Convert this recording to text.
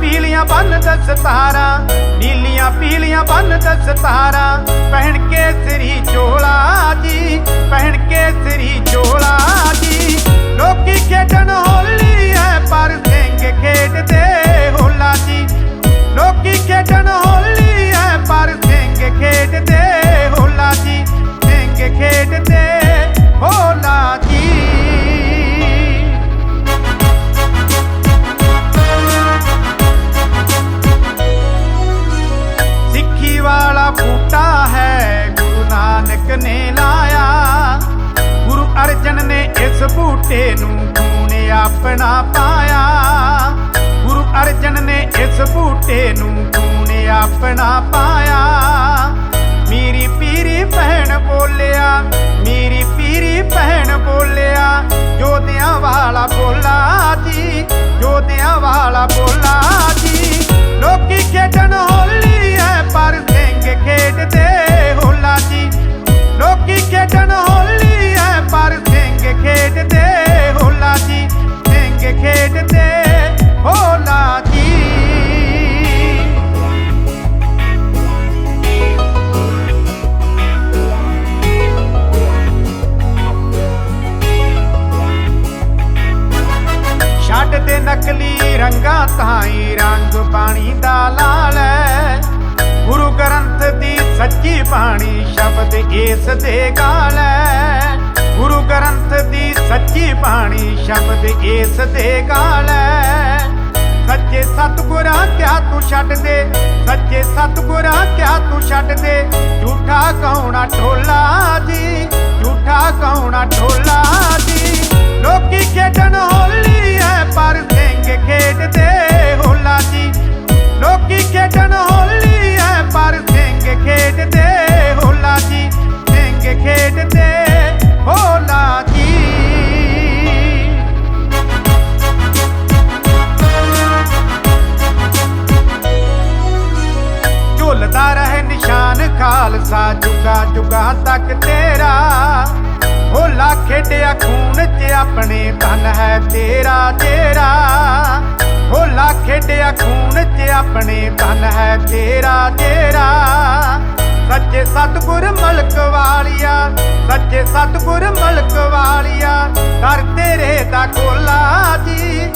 ਪੀਲੀਆਂ ਬੰਨ ਦਸਤਾਰਾਂ ਨੀਲੀਆਂ ਪੀਲੀਆਂ ਬੰਨ ਦਸਤਾਰਾਂ ਪਹਿਨ ਕੇ ਸਰੀ ਚੋਲਾ ਜੀ ਪਹਿਨ ਕੇ ਸਰੀ ਚੋਲਾ ਨਾਨਕ ਨੇ ਲਾਇਆ। ਗੁਰੂ ਅਰਜਨ ਨੇ ਇਸ ਬੂਟੇ ਨੂੰ ਖੂਨ ਆਪਣਾ ਪਾਇਆ। ਗੁਰੂ ਅਰਜਨ ਨੇ ਇਸ ਬੂਟੇ ਨੂੰ ਖੂਨ ਆਪਣਾ ਪਾਇਆ। ਮੇਰੀ ਪੀਰੀ ਭੈਣ ਬੋਲਿਆ, ਮੇਰੀ ਪੀਰੀ ਭੈਣ ਬੋਲਿਆ, ਜੋਧਿਆਂ ਵਾਲਾ ਬੋਲਾ ਜੀ, ਜੋਧਿਆਂ ਵਾਲਾ ਤਾਈ ਰੰਗ ਪਾਣੀ ਦਾ ਲਾਲ ਹੈ। ਗੁਰੂ ਗ੍ਰੰਥ ਦੀ ਸੱਚੀ ਬਾਣੀ ਸ਼ਬਦ ਇਸ ਦੇ ਗਾਲ ਹੈ। ਗੁਰੂ ਗ੍ਰੰਥ ਦੀ ਸੱਚੀ ਬਾਣੀ ਸ਼ਬਦ ਇਸ ਦੇ ਗਾਲ ਹੈ। ਸੱਚੇ ਸਤਗੁਰਾਂ, ਕਿਆ ਤੂੰ ਛੱਡ ਦੇ? ਸੱਚੇ ਸਤਗੁਰਾਂ, ਕਿਆ ਤੂੰ ਛੱਡ ਦੇ? ਝੂਠਾ ਕੌਣਾ ਢੋਲਾ ਖਾਲਸਾ ਜੁਗਾ ਜੁਗਾ ਤੱਕ ਤੇਰਾ। ਹੋਲਾ ਖੇਡਿਆ ਖੂਨ 'ਚ ਆਪਣੇ ਤਨ ਹੈ ਤੇਰਾ ਤੇਰਾ। ਹੋਲਾ ਖੇਡਿਆ ਖੂਨ 'ਚ ਆਪਣੇ ਤਨ ਹੈ ਤੇਰਾ ਤੇਰਾ। ਸੱਚੇ ਸਤਗੁਰ ਮਲਕ ਵਾਲਿਆ, ਸੱਚੇ ਸਤਗੁਰ ਮਲਕ ਵਾਲਿਆ। ਕਰ ਤੇਰੇ ਦਾ ਕੋਲਾ ਜੀ